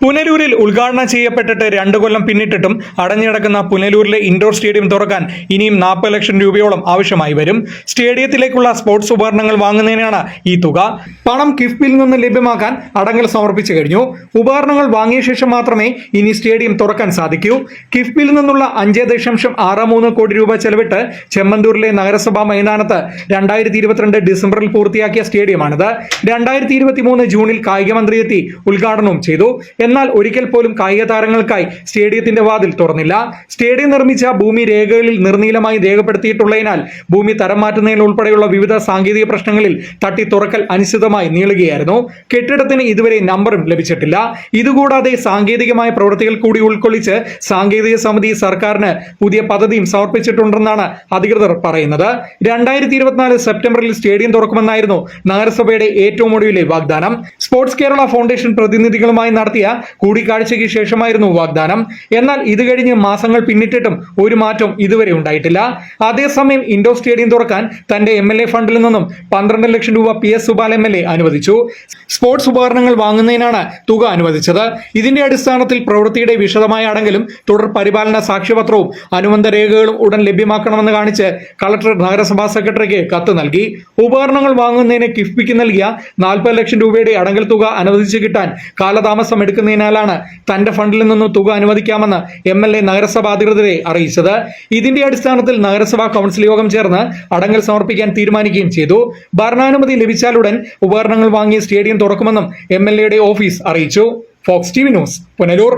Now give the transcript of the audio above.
പുനലൂരിൽ ഉദ്ഘാടനം ചെയ്യപ്പെട്ടിട്ട് രണ്ടു കൊല്ലം പിന്നിട്ടിട്ടും അടഞ്ഞുകിടക്കുന്ന പുനലൂരിലെ ഇൻഡോർ സ്റ്റേഡിയം തുറക്കാൻ ഇനിയും നാൽപ്പത് ലക്ഷം രൂപയോളം ആവശ്യമായി വരും. സ്റ്റേഡിയത്തിലേക്കുള്ള സ്പോർട്സ് ഉപകരണങ്ങൾ വാങ്ങുന്നതിനാണ് ഈ തുക. പണം കിഫ്ബിൽ നിന്ന് ലഭ്യമാക്കാൻ അടങ്ങൽ സമർപ്പിച്ചു കഴിഞ്ഞു. ഉപകരണങ്ങൾ വാങ്ങിയ ശേഷം മാത്രമേ ഇനി സ്റ്റേഡിയം തുറക്കാൻ സാധിക്കൂ. കിഫ്ബിൽ നിന്നുള്ള അഞ്ച് ദശാംശം ആറ് മൂന്ന് കോടി രൂപ ചെലവിട്ട് ചെമ്മന്തൂരിലെ നഗരസഭാ മൈതാനത്ത് രണ്ടായിരത്തി ഇരുപത്തിരണ്ട് ഡിസംബറിൽ പൂർത്തിയാക്കിയ സ്റ്റേഡിയമാണിത്. രണ്ടായിരത്തി ഇരുപത്തി മൂന്ന് ജൂണിൽ കായിക മന്ത്രി എത്തി ഉദ്ഘാടനവും ചെയ്തു. എന്നാൽ ഒരിക്കൽ പോലും കായിക താരങ്ങൾക്കായി സ്റ്റേഡിയത്തിന്റെ വാതിൽ തുറന്നില്ല. സ്റ്റേഡിയം നിർമ്മിച്ച ഭൂമി രേഖകളിൽ നിർനീലമായി രേഖപ്പെടുത്തിയിട്ടുള്ളതിനാൽ ഭൂമി തരം മാറ്റുന്നതിൽ ഉൾപ്പെടെയുള്ള വിവിധ സാങ്കേതിക പ്രശ്നങ്ങളിൽ തട്ടി തുറക്കൽ അനിശ്ചിതമായി നീളുകയായിരുന്നു. കെട്ടിടത്തിന് ഇതുവരെ നമ്പറും ലഭിച്ചിട്ടില്ല. ഇതുകൂടാതെ സാങ്കേതികമായ പ്രവൃത്തികൾ കൂടി ഉൾക്കൊള്ളിച്ച് സാങ്കേതിക സമിതി സർക്കാരിന് പുതിയ പദ്ധതിയും സമർപ്പിച്ചിട്ടുണ്ടെന്നാണ് അധികൃതർ പറയുന്നത്. രണ്ടായിരത്തി ഇരുപത്തിനാല് സെപ്റ്റംബറിൽ സ്റ്റേഡിയം തുറക്കുമെന്നായിരുന്നു നഗരസഭയുടെ ഏറ്റവും ഒടുവിലെ വാഗ്ദാനം. സ്പോർട്സ് കേരള ഫൗണ്ടേഷൻ പ്രതിനിധികളുമായി നടത്തിയ കൂടിക്കാഴ്ചയ്ക്ക് ശേഷമായിരുന്നു വാഗ്ദാനം. എന്നാൽ ഇത് കഴിഞ്ഞ് മാസങ്ങൾ പിന്നിട്ടിട്ടും ഒരു മാറ്റം ഇതുവരെ ഉണ്ടായിട്ടില്ല. അതേസമയം ഇൻഡോ സ്റ്റേഡിയം തുറക്കാൻ തന്റെ എം എൽ എ ഫണ്ടിൽ നിന്നും പന്ത്രണ്ട് ലക്ഷം രൂപ P S Supal M L A അനുവദിച്ചു. സ്പോർട്സ് ഉപകരണങ്ങൾ വാങ്ങുന്നതിനാണ് തുക അനുവദിച്ചത്. ഇതിന്റെ അടിസ്ഥാനത്തിൽ പ്രവൃത്തിയുടെ വിശദമായ അടങ്കലും തുടർ പരിപാലന സാക്ഷ്യപത്രവും അനുബന്ധ രേഖകളും ഉടൻ ലഭ്യമാക്കണമെന്ന് കാണിച്ച് കളക്ടർ നഗരസഭാ സെക്രട്ടറിക്ക് കത്ത് നൽകി. ഉപകരണങ്ങൾ വാങ്ങുന്നതിന് കിഫ്ബിക്ക് നൽകിയ നാൽപ്പത് ലക്ഷം രൂപയുടെ അടങ്കൽ തുക അനുവദിച്ചു കിട്ടാൻ കാലതാമസം എടുക്കുന്നതിനാലാണ് തന്റെ ഫണ്ടിൽ നിന്നും തുക അനുവദിക്കാമെന്ന് എം എൽ എ നഗരസഭ അധികൃതരെ അറിയിച്ചത്. ഇതിന്റെ അടിസ്ഥാനത്തിൽ നഗരസഭാ കൗൺസിൽ യോഗം ചേർന്ന് അടങ്ങൽ സമർപ്പിക്കാൻ തീരുമാനിക്കുകയും ചെയ്തു. ഭരണാനുമതി ലഭിച്ചാലുടൻ ഉപകരണങ്ങൾ വാങ്ങിയ സ്റ്റേഡിയം തുറക്കുമെന്നും എം എൽ എയുടെ ഓഫീസ് അറിയിച്ചു. Fox T V news Punalur.